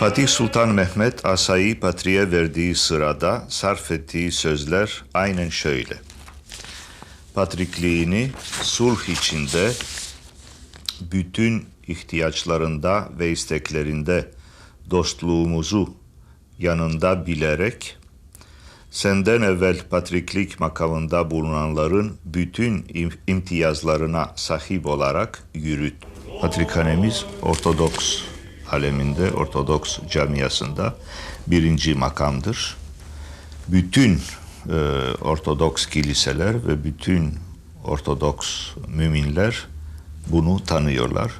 Fatih Sultan Mehmet asayı Patri'ye verdiği sırada sarf ettiği sözler aynen şöyle. Patrikliğini sulh içinde bütün ihtiyaçlarında ve isteklerinde dostluğumuzu yanında bilerek senden evvel patriklik makamında bulunanların bütün im- imtiyazlarına sahip olarak yürüt. Patrikhanemiz Ortodoks aleminde, Ortodoks camiasında birinci makamdır. Bütün e, Ortodoks kiliseler ve bütün Ortodoks müminler bunu tanıyorlar.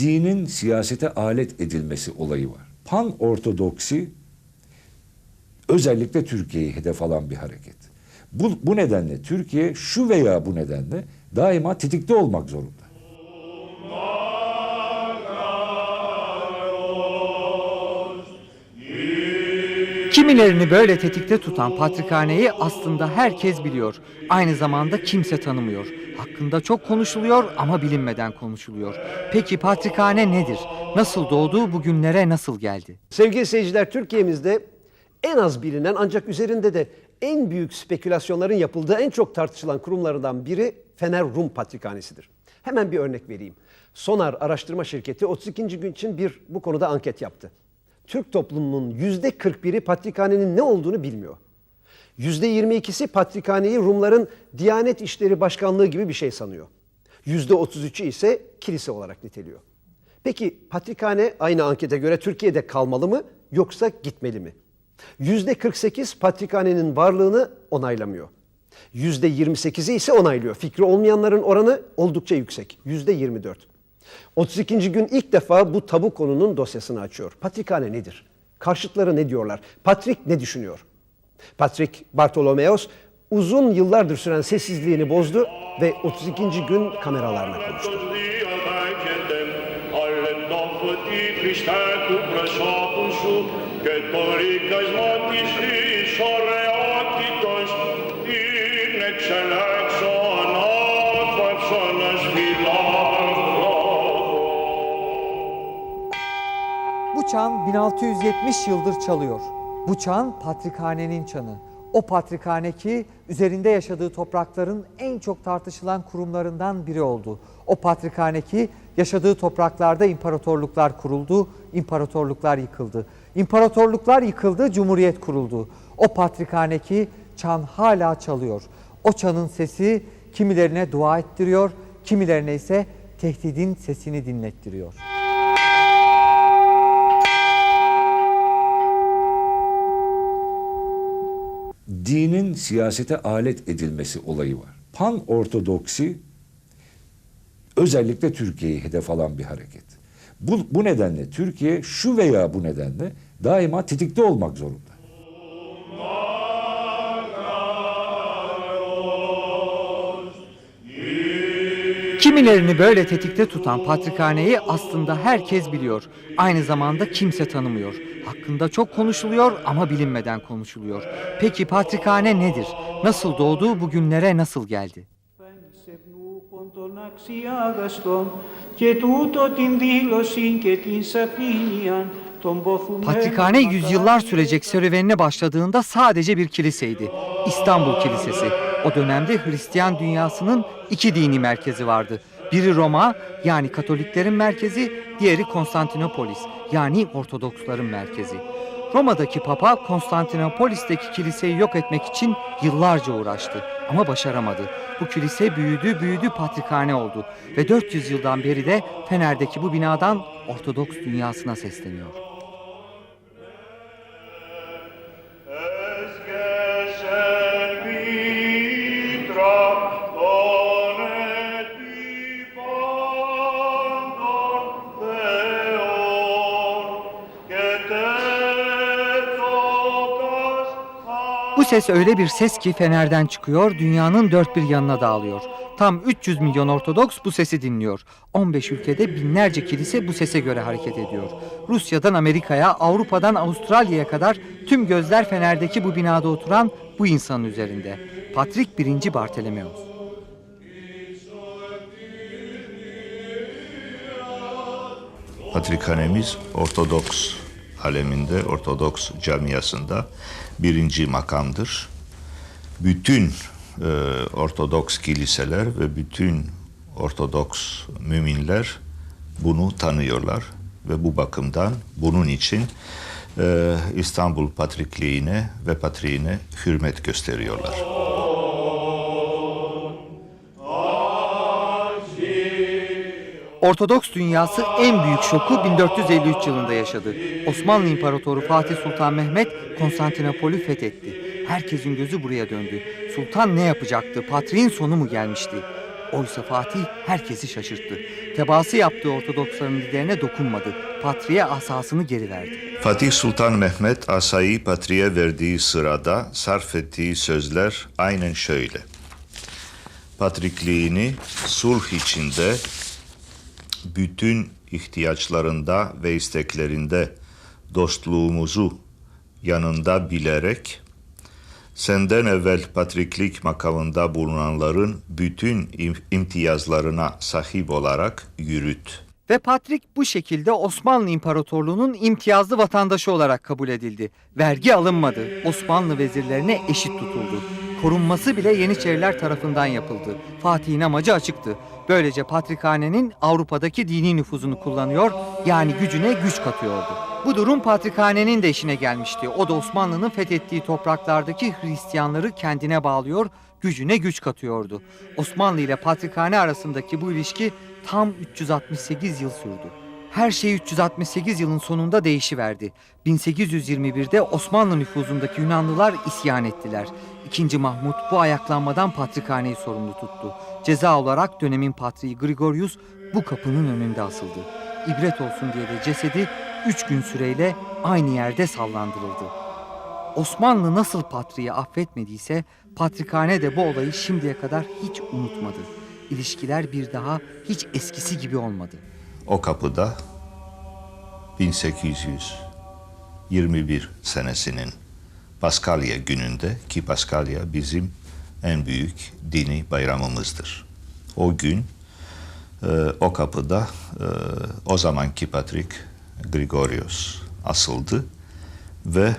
dinin siyasete alet edilmesi olayı var. Pan Ortodoksi özellikle Türkiye'yi hedef alan bir hareket. Bu, bu nedenle Türkiye şu veya bu nedenle daima tetikte olmak zorunda. Kimilerini böyle tetikte tutan patrikhaneyi aslında herkes biliyor. Aynı zamanda kimse tanımıyor. Hakkında çok konuşuluyor ama bilinmeden konuşuluyor. Peki patrikhane nedir? Nasıl doğdu, bugünlere nasıl geldi? Sevgili seyirciler Türkiye'mizde en az bilinen ancak üzerinde de en büyük spekülasyonların yapıldığı en çok tartışılan kurumlardan biri Fener Rum Patrikhanesi'dir. Hemen bir örnek vereyim. Sonar araştırma şirketi 32. gün için bir bu konuda anket yaptı. Türk toplumunun yüzde 41'i patrikhanenin ne olduğunu bilmiyor. Yüzde 22'si patrikhaneyi Rumların Diyanet İşleri Başkanlığı gibi bir şey sanıyor. Yüzde 33'ü ise kilise olarak niteliyor. Peki patrikhane aynı ankete göre Türkiye'de kalmalı mı yoksa gitmeli mi? Yüzde 48 patrikhanenin varlığını onaylamıyor. Yüzde 28'i ise onaylıyor. Fikri olmayanların oranı oldukça yüksek. Yüzde 24. 32. gün ilk defa bu tabu konunun dosyasını açıyor. Patrikhane nedir? Karşıtları ne diyorlar? Patrik ne düşünüyor? Patrick Bartolomeos uzun yıllardır süren sessizliğini bozdu ve 32. gün kameralarla konuştu. Bu çan 1670 yıldır çalıyor. Bu çan patrikhanenin çanı. O patrikhane ki üzerinde yaşadığı toprakların en çok tartışılan kurumlarından biri oldu. O patrikhane ki yaşadığı topraklarda imparatorluklar kuruldu, imparatorluklar yıkıldı. İmparatorluklar yıkıldı, cumhuriyet kuruldu. O patrikhane ki çan hala çalıyor. O çanın sesi kimilerine dua ettiriyor, kimilerine ise tehdidin sesini dinlettiriyor. Dinin siyasete alet edilmesi olayı var. Pan Ortodoksi özellikle Türkiye'yi hedef alan bir hareket. Bu, bu nedenle Türkiye şu veya bu nedenle daima tetikte olmak zorunda. Kimilerini böyle tetikte tutan patrikhaneyi aslında herkes biliyor. Aynı zamanda kimse tanımıyor. Hakkında çok konuşuluyor ama bilinmeden konuşuluyor. Peki patrikhane nedir? Nasıl doğdu, bugünlere nasıl geldi? Σευνούχων των αξιάγαστων και τούτο την δήλωση και την σαφήνεια των ποθουμένων Patrikhane yüzyıllar sürecek serüvenine başladığında sadece bir kiliseydi. İstanbul Kilisesi. O dönemde Hristiyan dünyasının iki dini merkezi vardı. Biri Roma yani Katoliklerin merkezi, diğeri Konstantinopolis yani Ortodoksların merkezi. Roma'daki Papa Konstantinopolis'teki kiliseyi yok etmek için yıllarca uğraştı ama başaramadı. Bu kilise büyüdü büyüdü patrikhane oldu ve 400 yıldan beri de Fener'deki bu binadan Ortodoks dünyasına sesleniyor. Bu ses öyle bir ses ki Fener'den çıkıyor, dünyanın dört bir yanına dağılıyor. Tam 300 milyon Ortodoks bu sesi dinliyor. 15 ülkede binlerce kilise bu sese göre hareket ediyor. Rusya'dan Amerika'ya, Avrupa'dan Avustralya'ya kadar tüm gözler Fener'deki bu binada oturan bu insanın üzerinde. Patrik 1. Bartolomeos. Patrikhanemiz Ortodoks aleminde, Ortodoks camiasında birinci makamdır. Bütün e, Ortodoks kiliseler ve bütün Ortodoks müminler bunu tanıyorlar ve bu bakımdan bunun için e, İstanbul Patrikliğine ve Patriğine hürmet gösteriyorlar. Ortodoks dünyası en büyük şoku 1453 yılında yaşadı. Osmanlı İmparatoru Fatih Sultan Mehmet Konstantinopol'ü fethetti. Herkesin gözü buraya döndü. Sultan ne yapacaktı? Patriğin sonu mu gelmişti? Oysa Fatih herkesi şaşırttı. Tebaası yaptığı Ortodoksların liderine dokunmadı. Patriğe asasını geri verdi. Fatih Sultan Mehmet asayı Patriğe verdiği sırada sarf ettiği sözler aynen şöyle. Patrikliğini sulh içinde bütün ihtiyaçlarında ve isteklerinde dostluğumuzu yanında bilerek senden evvel patriklik makamında bulunanların bütün im- imtiyazlarına sahip olarak yürüt. Ve Patrik bu şekilde Osmanlı İmparatorluğu'nun imtiyazlı vatandaşı olarak kabul edildi. Vergi alınmadı. Osmanlı vezirlerine eşit tutuldu. Korunması bile Yeniçeriler tarafından yapıldı. Fatih'in amacı açıktı. Böylece Patrikhane'nin Avrupa'daki dini nüfuzunu kullanıyor, yani gücüne güç katıyordu. Bu durum Patrikhane'nin de işine gelmişti. O da Osmanlı'nın fethettiği topraklardaki Hristiyanları kendine bağlıyor, gücüne güç katıyordu. Osmanlı ile Patrikhane arasındaki bu ilişki tam 368 yıl sürdü. Her şey 368 yılın sonunda değişiverdi. 1821'de Osmanlı nüfuzundaki Yunanlılar isyan ettiler. İkinci Mahmut bu ayaklanmadan Patrikhane'yi sorumlu tuttu. Ceza olarak dönemin patriği Gregorius bu kapının önünde asıldı. İbret olsun diye de cesedi 3 gün süreyle aynı yerde sallandırıldı. Osmanlı nasıl patriği affetmediyse Patrikhane de bu olayı şimdiye kadar hiç unutmadı. İlişkiler bir daha hiç eskisi gibi olmadı. O kapıda 1821 senesinin Paskalya gününde ki Paskalya bizim en büyük dini bayramımızdır. O gün e, o kapıda e, o zamanki Patrik Grigorios asıldı ve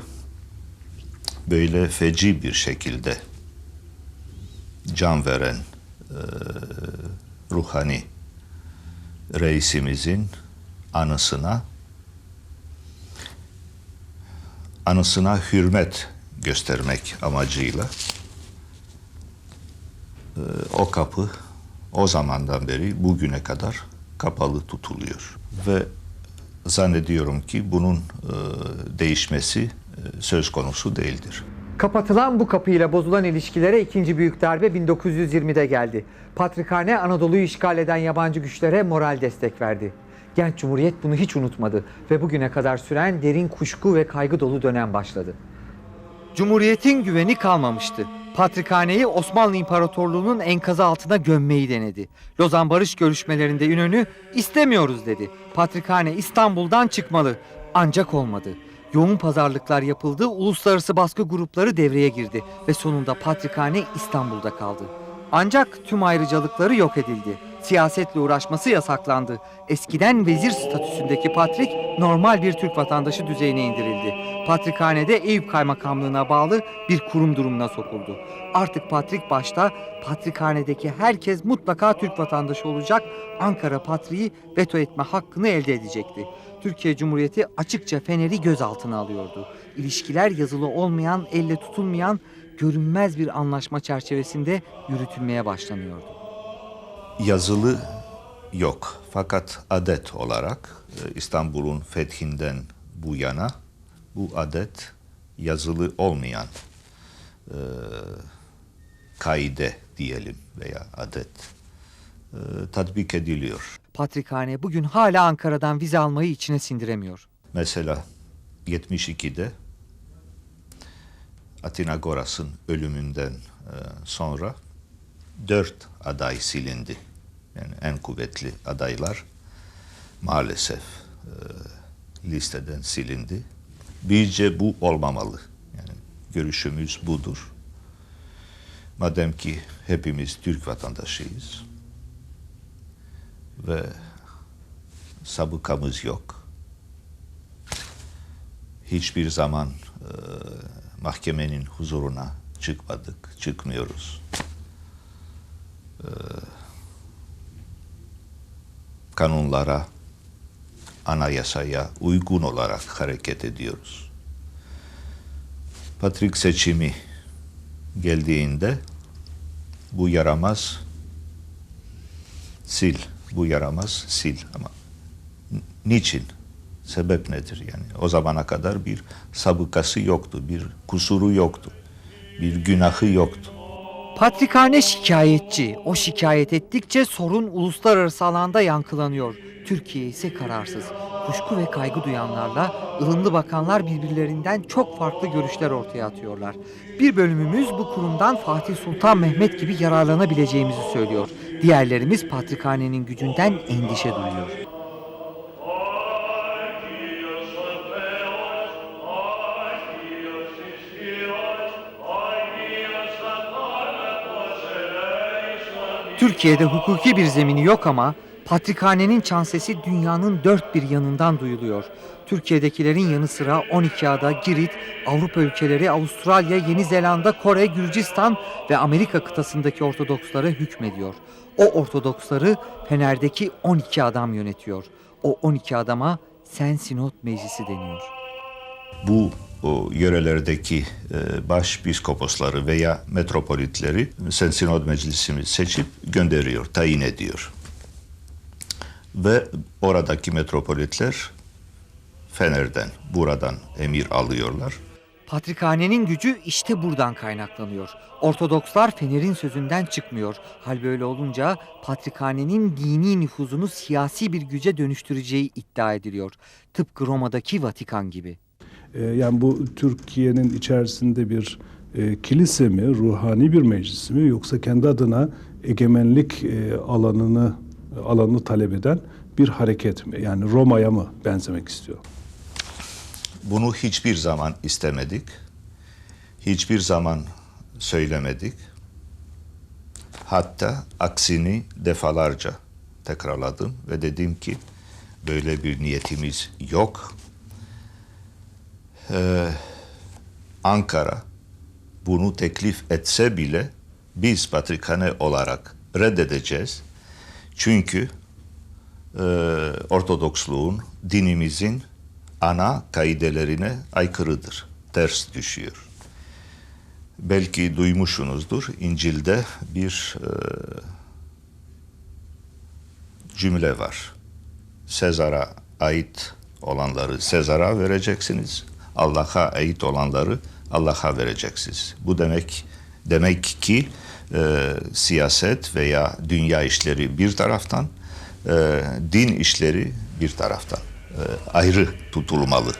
böyle feci bir şekilde can veren e, ruhani reisimizin anısına anısına hürmet göstermek amacıyla o kapı o zamandan beri bugüne kadar kapalı tutuluyor ve zannediyorum ki bunun e, değişmesi e, söz konusu değildir. Kapatılan bu kapıyla bozulan ilişkilere ikinci büyük darbe 1920'de geldi. Patrikhane Anadolu'yu işgal eden yabancı güçlere moral destek verdi. Genç Cumhuriyet bunu hiç unutmadı ve bugüne kadar süren derin kuşku ve kaygı dolu dönem başladı. Cumhuriyetin güveni kalmamıştı. Patrikhane'yi Osmanlı İmparatorluğu'nun enkazı altına gömmeyi denedi. Lozan Barış görüşmelerinde İnönü istemiyoruz dedi. Patrikhane İstanbul'dan çıkmalı. Ancak olmadı. Yoğun pazarlıklar yapıldı, uluslararası baskı grupları devreye girdi ve sonunda Patrikhane İstanbul'da kaldı. Ancak tüm ayrıcalıkları yok edildi. Siyasetle uğraşması yasaklandı. Eskiden vezir statüsündeki Patrik normal bir Türk vatandaşı düzeyine indirildi. Patrikhane'de Eyüp Kaymakamlığı'na bağlı bir kurum durumuna sokuldu. Artık Patrik başta Patrikhane'deki herkes mutlaka Türk vatandaşı olacak, Ankara Patriği veto etme hakkını elde edecekti. Türkiye Cumhuriyeti açıkça Fener'i gözaltına alıyordu. İlişkiler yazılı olmayan, elle tutulmayan, görünmez bir anlaşma çerçevesinde yürütülmeye başlanıyordu. Yazılı yok. Fakat adet olarak e, İstanbul'un fethinden bu yana bu adet yazılı olmayan e, kaide diyelim veya adet e, tatbik ediliyor. Patrikhane bugün hala Ankara'dan vize almayı içine sindiremiyor. Mesela 72'de Atinagoras'ın ölümünden e, sonra dört aday silindi. Yani en kuvvetli adaylar maalesef e, listeden silindi. Bizce bu olmamalı. Yani görüşümüz budur. Madem ki hepimiz Türk vatandaşıyız ve sabıkamız yok. Hiçbir zaman e, mahkemenin huzuruna çıkmadık, çıkmıyoruz. E, kanunlara, anayasaya uygun olarak hareket ediyoruz. Patrik seçimi geldiğinde bu yaramaz sil, bu yaramaz sil ama niçin? Sebep nedir yani? O zamana kadar bir sabıkası yoktu, bir kusuru yoktu, bir günahı yoktu. Patrikhane şikayetçi. O şikayet ettikçe sorun uluslararası alanda yankılanıyor. Türkiye ise kararsız. Kuşku ve kaygı duyanlarla ılımlı bakanlar birbirlerinden çok farklı görüşler ortaya atıyorlar. Bir bölümümüz bu kurumdan Fatih Sultan Mehmet gibi yararlanabileceğimizi söylüyor. Diğerlerimiz Patrikhane'nin gücünden endişe duyuyor. Türkiye'de hukuki bir zemini yok ama Patrikhane'nin çan sesi dünyanın dört bir yanından duyuluyor. Türkiye'dekilerin yanı sıra 12 ada, Girit, Avrupa ülkeleri, Avustralya, Yeni Zelanda, Kore, Gürcistan ve Amerika kıtasındaki Ortodokslara hükmediyor. O Ortodoksları Fener'deki 12 adam yönetiyor. O 12 adama Sen Sinot Meclisi deniyor. bu o yörelerdeki e, baş piskoposları veya metropolitleri Sen Sinod Meclisimiz seçip gönderiyor, tayin ediyor. Ve oradaki metropolitler Fener'den, buradan emir alıyorlar. Patrikhanenin gücü işte buradan kaynaklanıyor. Ortodokslar Fener'in sözünden çıkmıyor. Hal böyle olunca Patrikhanenin dini nüfuzunu siyasi bir güce dönüştüreceği iddia ediliyor. Tıpkı Roma'daki Vatikan gibi. E, Yani bu Türkiye'nin içerisinde bir e, kilise mi, ruhani bir meclis mi yoksa kendi adına egemenlik e, alanını alanını talep eden bir hareket mi? Yani Roma'ya mı benzemek istiyor? Bunu hiçbir zaman istemedik. Hiçbir zaman söylemedik. Hatta aksini defalarca tekrarladım ve dedim ki böyle bir niyetimiz yok. Ee, Ankara bunu teklif etse bile biz Patrikhane olarak reddedeceğiz. Çünkü e, Ortodoksluğun, dinimizin ana kaidelerine aykırıdır, ters düşüyor. Belki duymuşsunuzdur, İncil'de bir e, cümle var. Sezar'a ait olanları Sezar'a vereceksiniz, Allah'a ait olanları Allah'a vereceksiniz. Bu demek demek ki e, siyaset veya dünya işleri bir taraftan, e, din işleri bir taraftan e, ayrı tutulmalı.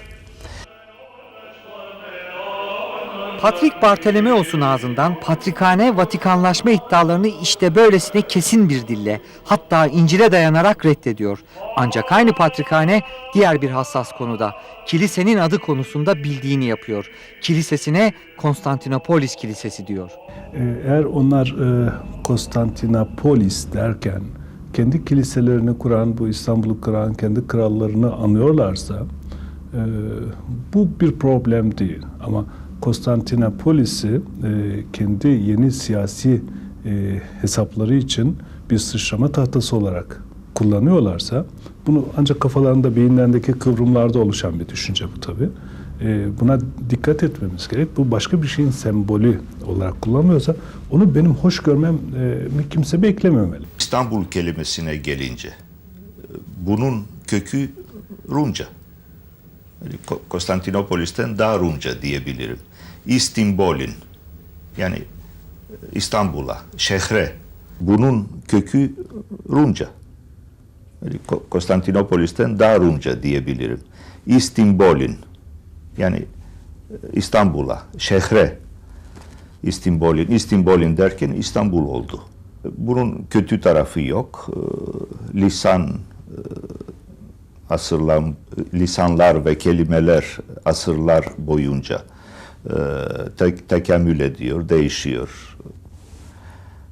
Patrik Bartolomeos'un ağzından Patrikhane Vatikanlaşma iddialarını işte böylesine kesin bir dille hatta İncil'e dayanarak reddediyor. Ancak aynı Patrikhane diğer bir hassas konuda kilisenin adı konusunda bildiğini yapıyor. Kilisesine Konstantinopolis Kilisesi diyor. E, Eğer onlar e, Konstantinopolis derken kendi kiliselerini kuran, bu İstanbul'u kuran kendi krallarını anıyorlarsa e, bu bir problem değil. Ama Konstantinopolis'i e, kendi yeni siyasi e, hesapları için bir sıçrama tahtası olarak kullanıyorlarsa bunu ancak kafalarında beyinlerindeki kıvrımlarda oluşan bir düşünce bu tabii. E, buna dikkat etmemiz gerek. Bu başka bir şeyin sembolü olarak kullanılıyorsa onu benim hoş görmem e, kimse beklememeli. İstanbul kelimesine gelince e, bunun kökü Rumca. Konstantinopolis'ten daha Rumca diyebilirim. İstimbolin yani e, İstanbul'a, şehre. Bunun kökü Rumca. Konstantinopolis'ten daha Rumca diyebilirim. İstimbolin yani e, İstanbul'a, şehre. İstimbolin, İstimbolin derken İstanbul oldu. Bunun kötü tarafı yok. Ee, Lisan e, asırlar, lisanlar ve kelimeler asırlar boyunca e, tek, tekemmül ediyor, değişiyor.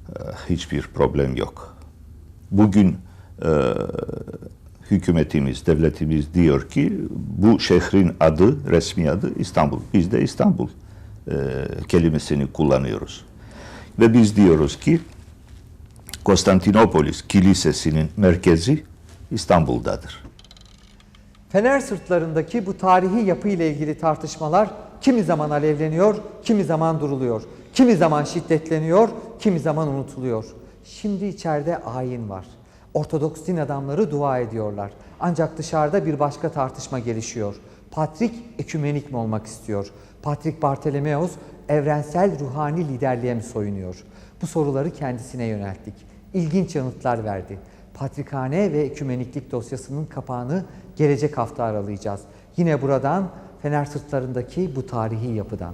E, Hiçbir problem yok. Bugün e, hükümetimiz, devletimiz diyor ki bu şehrin adı, resmi adı İstanbul. Biz de İstanbul e, kelimesini kullanıyoruz. Ve biz diyoruz ki Konstantinopolis Kilisesi'nin merkezi İstanbul'dadır. Fener sırtlarındaki bu tarihi yapı ile ilgili tartışmalar kimi zaman alevleniyor, kimi zaman duruluyor. Kimi zaman şiddetleniyor, kimi zaman unutuluyor. Şimdi içeride ayin var. Ortodoks din adamları dua ediyorlar. Ancak dışarıda bir başka tartışma gelişiyor. Patrik ekümenik mi olmak istiyor? Patrik Bartolomeos evrensel ruhani liderliğe mi soyunuyor? Bu soruları kendisine yönelttik. İlginç yanıtlar verdi. Patrikhane ve ekümeniklik dosyasının kapağını gelecek hafta aralayacağız. Yine buradan Fener sırtlarındaki bu tarihi yapıdan.